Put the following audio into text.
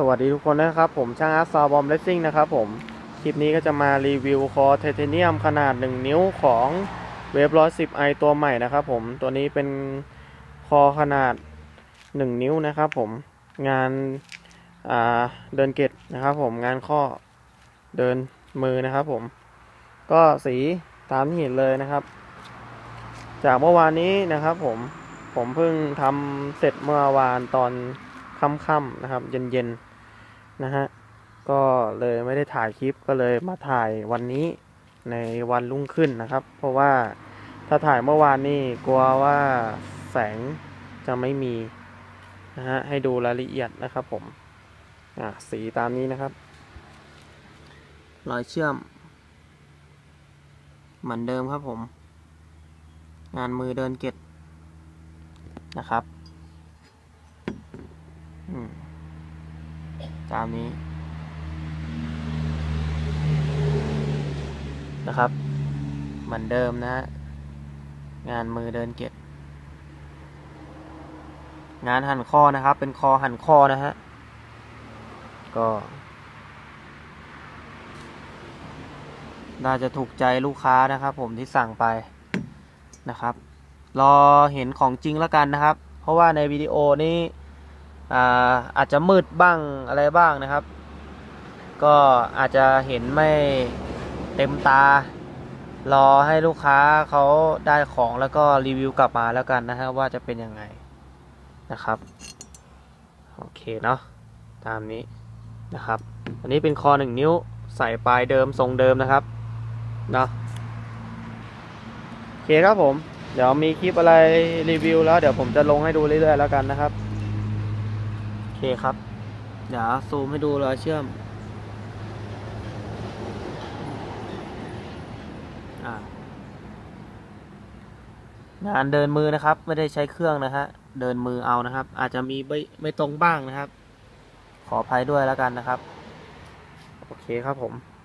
สวัสดีทุกคนนะครับผมช่างอาร์ตซาวบอมเลสซิ่งนะครับผม คลิปนี้ก็จะมารีวิวคอไทเทเนียมขนาด 1 นิ้วของเวฟ110 i ตัวใหม่นะครับผมตัวนี้เป็นคอขนาด 1 นิ้วนะครับผมงานาเดินเกตนะครับผมงานข้อเดินมือนะครับผม ก็สีตามที่เห็นเลยนะครับ จากเมื่อวานนี้นะครับผมผมเพิ่งทำเสร็จเมื่อวานตอนค่ำๆนะครับ เย็นๆ นะฮะ ก็เลยไม่ได้ถ่ายคลิปก็เลยมาถ่ายวันนี้ในวันรุ่งขึ้นนะครับ เพราะว่าถ้าถ่ายเมื่อวานนี่กลัวว่าแสงจะไม่มีนะฮะให้ดูรายละเอียดนะครับผม อะสีตามนี้นะครับ รอยเชื่อม เหมือนเดิมครับผม งานมือเดินเก็ตนะครับ อืม ตามนี้นะครับ เหมือนเดิมนะฮะงานมือเดินเก็บ งานหั่นคอนะครับ เป็นคอหั่นคอนะฮะ ก็ น่าจะถูกใจลูกค้านะครับ ผมที่สั่งไปนะครับ รอเห็นของจริงแล้วกันนะครับ เพราะว่าในวิดีโอนี้ อาอาจจะมืดบ้างอะไรบ้างนะครับ ก็อาจจะเห็นไม่เต็มตา รอให้ลูกค้าเขาได้ของแล้วก็รีวิวกลับมาแล้วกันนะฮะว่าจะเป็นยังไงนะครับโอเคเนาะตามนี้นะครับ อันนี้เป็นคอหนึ่งนิ้วใส่ปลายเดิมทรงเดิมนะครับเนาะโอเคครับผม เดี๋ยวมีคลิปอะไรรีวิวแล้ว เดี๋ยวผมจะลงให้ดูเรื่อยๆแล้วกันนะครับ เคครับ เดี๋ยวซูมให้ดูรอยเชื่อม งานเดินมือนะครับ ไม่ได้ใช้เครื่องนะฮะ เดินมือเอานะครับ อาจจะมีไม่ไม่ตรงบ้างนะครับ ขออภัยด้วยแล้วกันนะครับ โอเคครับผม